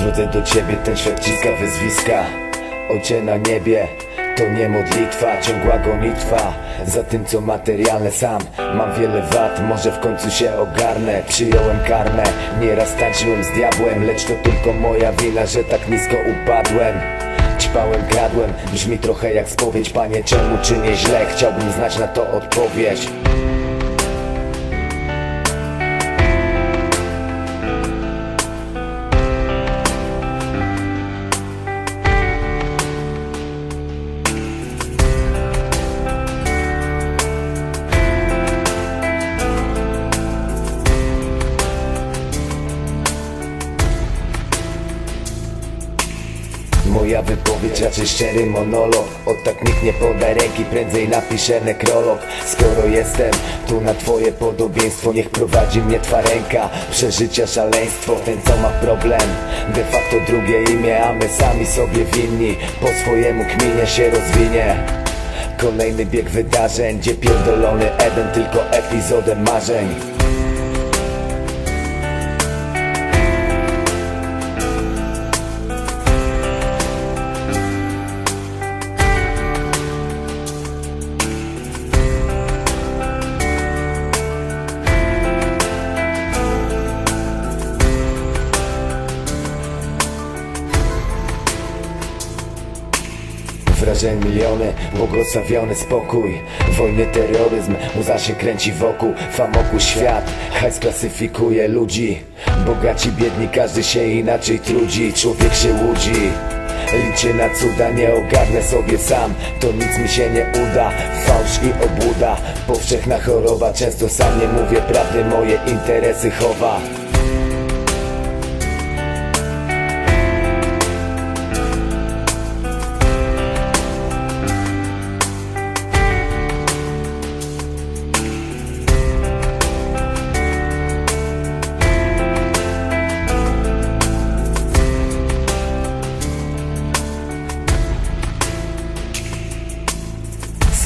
Przychodzę do ciebie, ten świat ciska wyzwiska. Ojcze na niebie, to nie modlitwa, ciągła gonitwa. Za tym co materialne sam Mam wiele wad, może w końcu się ogarnę Przyjąłem karmę, nieraz tańczyłem z diabłem Lecz to tylko moja wina, że tak nisko upadłem. Ćpałem, kradłem, brzmi trochę jak spowiedź. Panie, czemu czynię źle? Chciałbym znać na to odpowiedź Moja wypowiedź raczej szczery monolog. Od tak nikt nie poda ręki, prędzej napiszę nekrolog. Skoro jestem tu na twoje podobieństwo Niech prowadzi mnie twa ręka. Przeżycia szaleństwo, ten co ma problem. De facto drugie imię, a my sami sobie winni. Po swojemu kminie się rozwinie. Kolejny bieg wydarzeń, gdzie pierdolony Eden tylko epizodem marzeń Wrażeń miliony, błogosławiony spokój. Wojny, terroryzm, muza się kręci wokół. Famoku świat, hajs klasyfikuje ludzi. Bogaci, biedni, każdy się inaczej trudzi. Człowiek się łudzi. Liczę na cuda, nie ogarnę sobie sam. To nic mi się nie uda. Fałsz i obłuda. Powszechna choroba, często sam nie mówię prawdy. Moje interesy chowa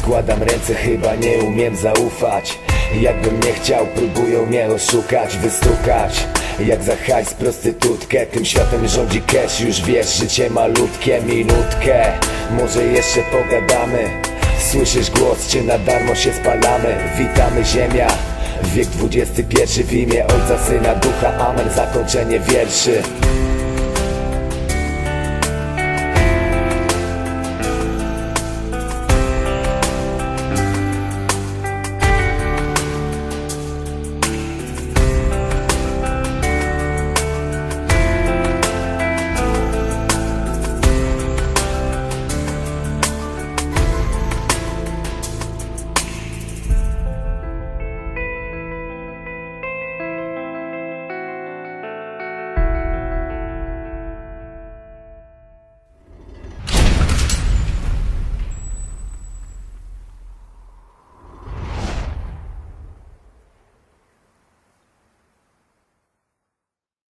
Składam ręce, chyba nie umiem zaufać. Jakbym nie chciał, próbują mnie oszukać, wystukać. Jak za hajs prostytutkę Tym światem rządzi cash, już wiesz, życie malutkie Minutkę, może jeszcze pogadamy? Słyszysz głos, czy na darmo się spalamy? Witamy ziemia. Wiek XXI w imię Ojca, Syna, Ducha, Amen. Zakończenie wierszy